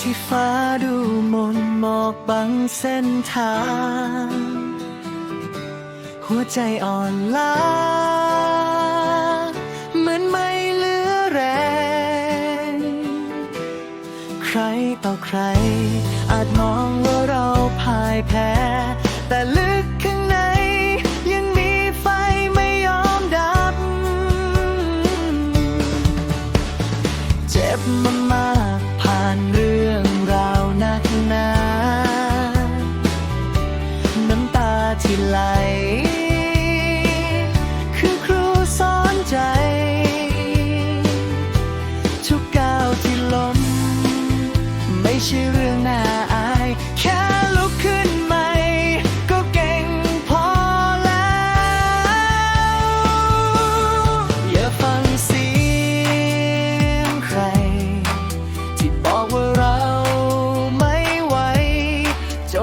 ที่ฟ้าดูมนหมอกบังเส้นทาง หัวใจอ่อนล้าเหมือนไม่เหลือแรง ใครต่อใคร อาจมองว่าเราพ่ายแพ้ แต่ลึกข้างในยังมีไฟไม่ยอมดับ เจ็บมัน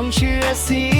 Don't you see?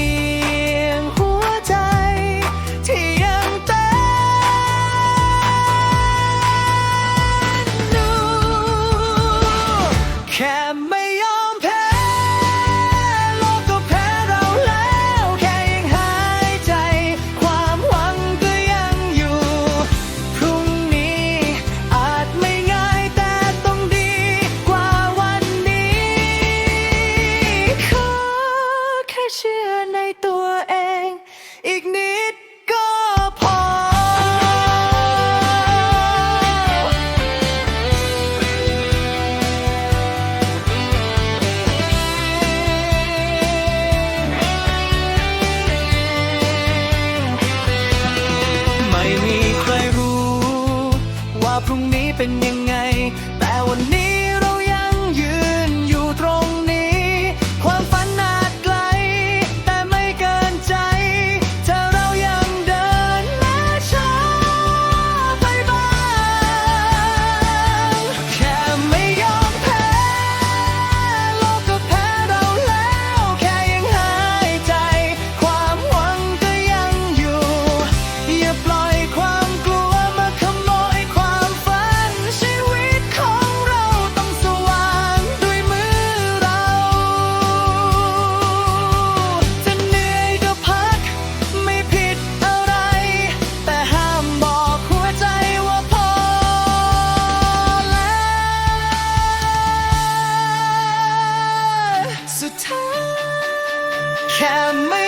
พรุ่งนี้เป็นยังไง แต่วันนี้ a time. Can me.